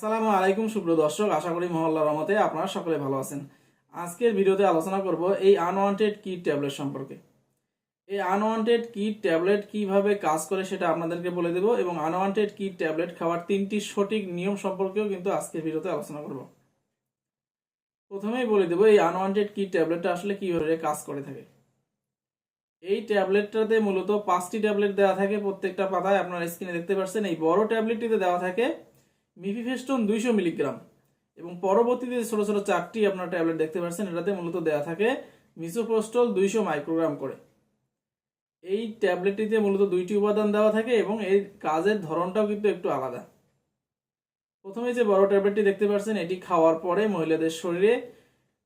আসসালামু আলাইকুম, সুপ্রিয় দর্শক। আশা করি মহল্লার রহমতে আপনারা সকলে ভালো আছেন। আজকের ভিডিওতে আলোচনা করব এই আনওয়ান্টেড কি ট্যাবলেট সম্পর্কে। এই আনওয়ান্টেড কি ট্যাবলেট কীভাবে কাজ করে সেটা আপনাদেরকে বলে দেব এবং আনওয়ান্টেড কি ট্যাবলেট খাওয়ার তিনটি সঠিক নিয়ম সম্পর্কেও কিন্তু আজকের ভিডিওতে আলোচনা করব। প্রথমেই বলে দেব এই আনওয়ান্টেড কি ট্যাবলেটটা আসলে কীভাবে কাজ করে থাকে। এই ট্যাবলেটটাতে মূলত পাঁচটি ট্যাবলেট দেওয়া থাকে। প্রত্যেকটা পাতায় আপনারা স্ক্রিনে দেখতে পাচ্ছেন এই বড় ট্যাবলেটটিতে দেওয়া থাকে মিফিফেস্টন দুইশো মিলিগ্রাম। এবং পরবর্তীতে ছোটো ছোটো চারটি আপনার ট্যাবলেট দেখতে পাচ্ছেন, এটাতে মূলত দেওয়া থাকে মিসোপ্রোস্টল দুইশো মাইক্রোগ্রাম করে। এই ট্যাবলেটটিতে মূলত দুইটি উপাদান দেওয়া থাকে এবং এর কাজের ধরনটাও কিন্তু একটু আলাদা। প্রথমে যে বড় ট্যাবলেটটি দেখতে পাচ্ছেন, এটি খাওয়ার পরে মহিলাদের শরীরে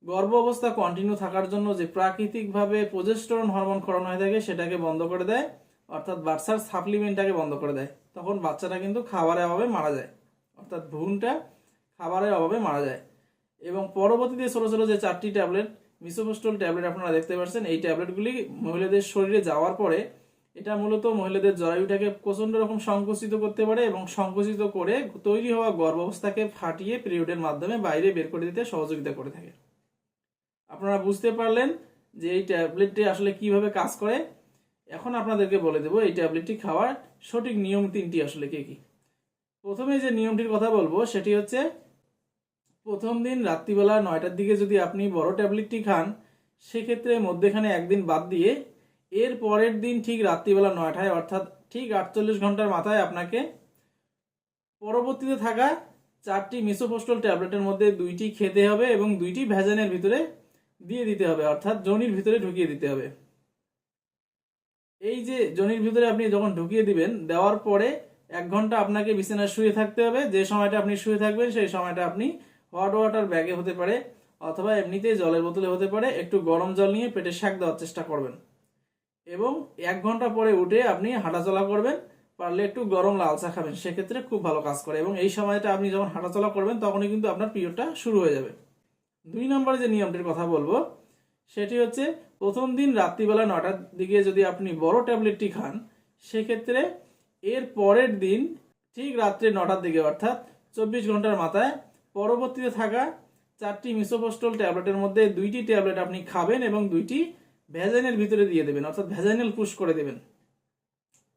গর্ভ অবস্থা কন্টিনিউ থাকার জন্য যে প্রাকৃতিকভাবে প্রজেস্টরন হরমোন খরণ হয়ে থাকে, সেটাকে বন্ধ করে দেয়, অর্থাৎ বাচ্চার সাপ্লিমেন্টটাকে বন্ধ করে দেয়। তখন বাচ্চাটা কিন্তু খাবারের অভাবে মারা যায়। অর্থাৎ ভ্রূণটা খাবারের অভাবে মারা যায়। এবং পরবর্তীতে ছোটো ছোটো যে চারটি ট্যাবলেট মিসোপোস্টল ট্যাবলেট আপনারা দেখতে পাচ্ছেন, এই ট্যাবলেটগুলি মহিলাদের শরীরে যাওয়ার পরে এটা মূলত মহিলাদের জরায়ুটাকে প্রচণ্ড রকম সংকুচিত করতে পারে এবং সংকুচিত করে তৈরি হওয়া গর্ভাবস্থাকে ফাটিয়ে পিরিয়ডের মাধ্যমে বাইরে বের করে দিতে সহযোগিতা করে থাকে। আপনারা বুঝতে পারলেন যে এই ট্যাবলেটটি আসলে কীভাবে কাজ করে? এখন আপনাদেরকে বলে দেবো, এই ট্যাবলেটটি খাওয়ার সঠিক নিয়ম তিনটি আসলে কি কি? প্রথমে যে নিয়মটির কথা বলব, সেটি হচ্ছে প্রথম দিন রাত্রিবেলা নয়টার দিকে যদি আপনি বড় ট্যাবলেটটি খান, সেক্ষেত্রে মধ্যেখানে একদিন বাদ দিয়ে এর পরের দিন ঠিক রাত্রিবেলা নয়টায়, অর্থাৎ ঠিক আটচল্লিশ ঘণ্টার মাথায় আপনাকে পরবর্তীতে থাকা চারটি মিসোপোস্টল ট্যাবলেটের মধ্যে দুইটি খেতে হবে এবং দুইটি ভ্যাজানের ভিতরে দিয়ে দিতে হবে, অর্থাৎ জনির ভিতরে ঢুকিয়ে দিতে হবে। এই যে জনির ভিতরে আপনি যখন ঢুকিয়ে দিবেন, দেওয়ার পরে এক ঘণ্টা আপনাকে বিছানায় শুয়ে থাকতে হবে। যে সময়টা আপনি শুয়ে থাকবেন, সেই সময়টা আপনি হট ওয়াটার ব্যাগে হতে পারে অথবা এমনিতে জলের বোতলে হতে পারে। একটু গরম জল নিয়ে পেটে শাক দেওয়ার চেষ্টা করবেন। এবং এক ঘণ্টা পরে উঠে আপনি হাঁটাচলা করবেন। পারলে একটু গরম লাল চা খাবেন, সেক্ষেত্রে খুব ভালো কাজ করে। এবং এই সময়টা আপনি যখন হাঁটাচলা করবেন, তখনই কিন্তু আপনার পিরিয়ডটা শুরু হয়ে যাবে। দুই নম্বরে যে নিয়মটির কথা বলব, সেটি হচ্ছে প্রথম দিন রাত্রিবেলা নটার দিকে যদি আপনি বড় ট্যাবলেটটি খান, সেক্ষেত্রে এর পরের দিন, ঠিক রাত্রে নটার দিকে, অর্থাৎ চব্বিশ ঘণ্টার মাথায়, পরবর্তীতে থাকা চারটি মিসোপোস্টল ট্যাবলেটের মধ্যে দুইটি ট্যাবলেট আপনি খাবেন এবং দুইটি ভ্যাজাইনের ভিতরে দিয়ে দেবেন, অর্থাৎ ভ্যাজাইনাল পুশ করে দেবেন।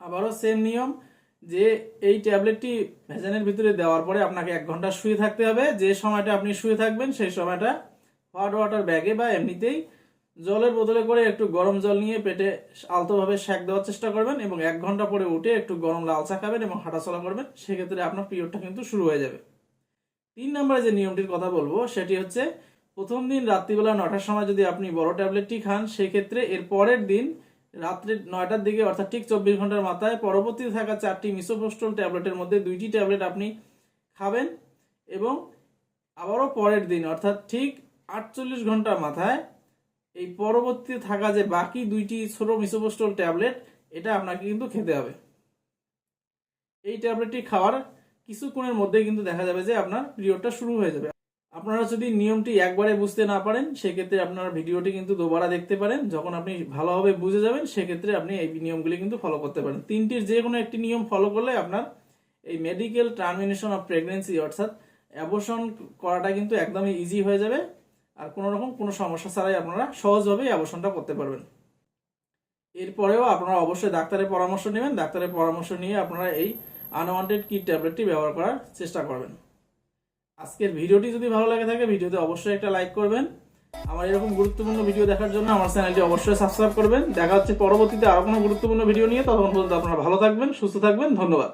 আবারও সেম নিয়ম, যে এই ট্যাবলেটটি ভ্যাজানের ভিতরে দেওয়ার পরে আপনাকে এক ঘণ্টা শুয়ে থাকতে হবে, যে সময়টা আপনি শুয়ে থাকবেন, সেই সময়টা হট ওয়াটার ব্যাগে বা এমনিতেই জলের বোতলে করে একটু গরম জল নিয়ে পেটে আলতোভাবে শ্যাক দেওয়ার চেষ্টা করবেন এবং এক ঘণ্টা পরে উঠে একটু গরম লাল চা খাবেন এবং হাঁটাচলা করবেন, সেক্ষেত্রে আপনার পিরিয়ডটা কিন্তু শুরু হয়ে যাবে। তিন নম্বরে যে নিয়মটির কথা বলব, সেটি হচ্ছে প্রথম দিন রাত্রিবেলা নটার সময় যদি আপনি বড় ট্যাবলেটটি খান, সেক্ষেত্রে এর পরের দিন রাত্রি নয়টার দিকে, অর্থাৎ ঠিক চব্বিশ ঘণ্টার মাথায় পরবর্তীতে থাকা চারটি মিসোপোস্টল ট্যাবলেটের মধ্যে দুইটি ট্যাবলেট আপনি খাবেন এবং আবারও পরের দিন, অর্থাৎ ঠিক আটচল্লিশ ঘণ্টার মাথায় এই পরবর্তীতে থাকা যে বাকি দুইটি ছোট মিসোপোস্টল ট্যাবলেট, এটা আপনাকে কিন্তু খেতে হবে। এই ট্যাবলেটটি খাওয়ার কিছুক্ষণের মধ্যে কিন্তু দেখা যাবে যে আপনার পিরিয়ডটা শুরু হয়ে যাবে। আপনারা যদি নিয়মটি একবারে বুঝতে না পারেন, সেক্ষেত্রে আপনার ভিডিওটি কিন্তু দুবারা দেখতে পারেন। যখন আপনি ভালোভাবে বুঝে যাবেন, সেক্ষেত্রে আপনি এই নিয়মগুলি কিন্তু ফলো করতে পারেন। তিনটির যে কোনো একটি নিয়ম ফলো করলে আপনার এই মেডিকেল টার্মিনেশন অফ প্রেগনেন্সি অর্থাৎ অ্যাবর্শন করাটা কিন্তু একদমই ইজি হয়ে যাবে। আর কোনো রকম কোনো সমস্যা ছাড়াই আপনারা সহজভাবেই অ্যাবর্শনটা করতে পারবেন। এরপরেও আপনারা অবশ্যই ডাক্তারের পরামর্শ নেবেন। ডাক্তারের পরামর্শ নিয়ে আপনারা এই আনওয়ান্টেড কিট ট্যাবলেটটি ব্যবহার করার চেষ্টা করবেন। আজকের ভিডিওটি যদি ভালো লাগে থাকে, ভিডিওতে অবশ্যই একটা লাইক করবেন। আমার এরকম গুরুত্বপূর্ণ ভিডিও দেখার জন্য আমার চ্যানেলটি অবশ্যই সাবস্ক্রাইব করবেন। দেখা হচ্ছে পরবর্তীতে আরও কোনো গুরুত্বপূর্ণ ভিডিও নিয়ে। তখন পর্যন্ত আপনারা ভালো থাকবেন, সুস্থ থাকবেন। ধন্যবাদ।